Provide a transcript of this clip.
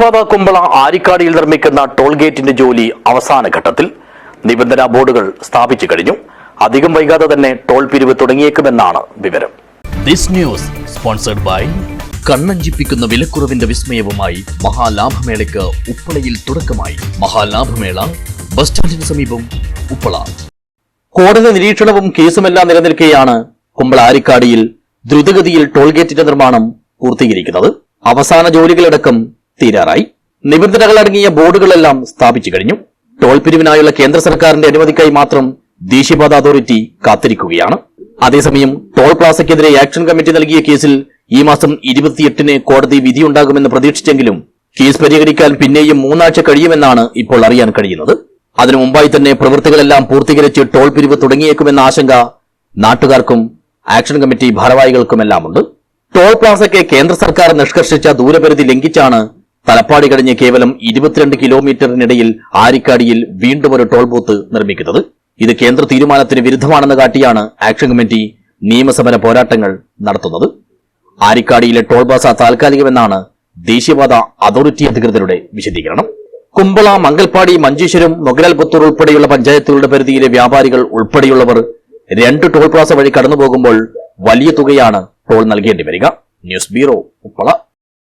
പാത കുമ്പള ആരിക്കാടിയിൽ നിർമ്മിക്കുന്ന ടോൾഗേറ്റിന്റെ ജോലി അവസാന ഘട്ടത്തിൽ നിബന്ധനാ ബോർഡുകൾ സ്ഥാപിച്ചു കഴിഞ്ഞു. അധികം വൈകാതെ തന്നെ ടോൾ പിരിവ് തുടങ്ങിയേക്കുമെന്നാണ് വിവരം. ദിസ് ന്യൂസ് സ്പോൺസർഡ് ബൈ കണ്ണഞ്ചിപ്പിക്കുന്ന വിലക്കുറവിന്റെ വിസ്മയവുമായി മഹാലാഭമേളയ്ക്ക് ഉപ്പളയിൽ തുടക്കമായി. മഹാലാഭമേള ബസ് സ്റ്റാൻഡിന് സമീപം ഉപ്പള. കോടതി നിരീക്ഷണവും കേസുമെല്ലാം നിലനിൽക്കെയാണ് കുമ്പള ആരിക്കാടിയിൽ ദ്രുതഗതിയിൽ ടോൾഗേറ്റിന്റെ നിർമ്മാണം പൂർത്തീകരിക്കുന്നത്. അവസാന ജോലികളടക്കം തീരാറായി. നിബന്ധനകൾ അടങ്ങിയ ബോർഡുകളെല്ലാം സ്ഥാപിച്ചു കഴിഞ്ഞു. ടോൾ പിരിവിനായുള്ള കേന്ദ്ര സർക്കാരിന്റെ അനുമതിക്കായി മാത്രം ദേശീയപാത അതോറിറ്റി കാത്തിരിക്കുകയാണ്. അതേസമയം ടോൾ പ്ലാസയ്ക്കെതിരെ ആക്ഷൻ കമ്മിറ്റി നൽകിയ കേസിൽ ഈ മാസം ഇരുപത്തിയെട്ടിന് കോടതി വിധിയുണ്ടാകുമെന്ന് പ്രതീക്ഷിച്ചെങ്കിലും കേസ് പരിഹരിക്കാൻ പിന്നെയും മൂന്നാഴ്ച കഴിയുമെന്നാണ് ഇപ്പോൾ അറിയാൻ കഴിയുന്നത്. അതിനു മുമ്പായി തന്നെ പ്രവൃത്തികളെല്ലാം പൂർത്തീകരിച്ച് ടോൾ പിരിവ് തുടങ്ങിയേക്കുമെന്ന ആശങ്ക നാട്ടുകാർക്കും ആക്ഷൻ കമ്മിറ്റി ഭാരവാഹികൾക്കുമെല്ലാമുണ്ട്. ടോൾ പ്ലാസയ്ക്ക് കേന്ദ്ര സർക്കാർ നിഷ്കർഷിച്ച ദൂരപരിധി ലംഘിച്ചാണ് തലപ്പാടി കഴിഞ്ഞ് കേവലം ഇരുപത്തിരണ്ട് കിലോമീറ്ററിനിടയിൽ ആരിക്കാടിയിൽ വീണ്ടും ഒരു ടോൾ ബൂത്ത് നിർമ്മിക്കുന്നത്. ഇത് കേന്ദ്ര തീരുമാനത്തിന് വിരുദ്ധമാണെന്ന് കാട്ടിയാണ് ആക്ഷൻ കമ്മിറ്റി നിയമസമര പോരാട്ടങ്ങൾ നടത്തുന്നത്. ആരിക്കാടിയിലെ ടോൾ ബാസ താൽക്കാലികമെന്നാണ് ദേശീയപാത അതോറിറ്റി അധികൃതരുടെ വിശദീകരണം. കുമ്പള മംഗൽപ്പാടി മഞ്ചേശ്വരം മൊഗലാൽപുത്തൂർ ഉൾപ്പെടെയുള്ള പഞ്ചായത്തുകളുടെ പരിധിയിലെ വ്യാപാരികൾ ഉൾപ്പെടെയുള്ളവർ രണ്ട് ടോൾ പ്ലാസ വഴി കടന്നുപോകുമ്പോൾ വലിയ തുകയാണ് ടോൾ നൽകേണ്ടി വരിക. News bureau Uppala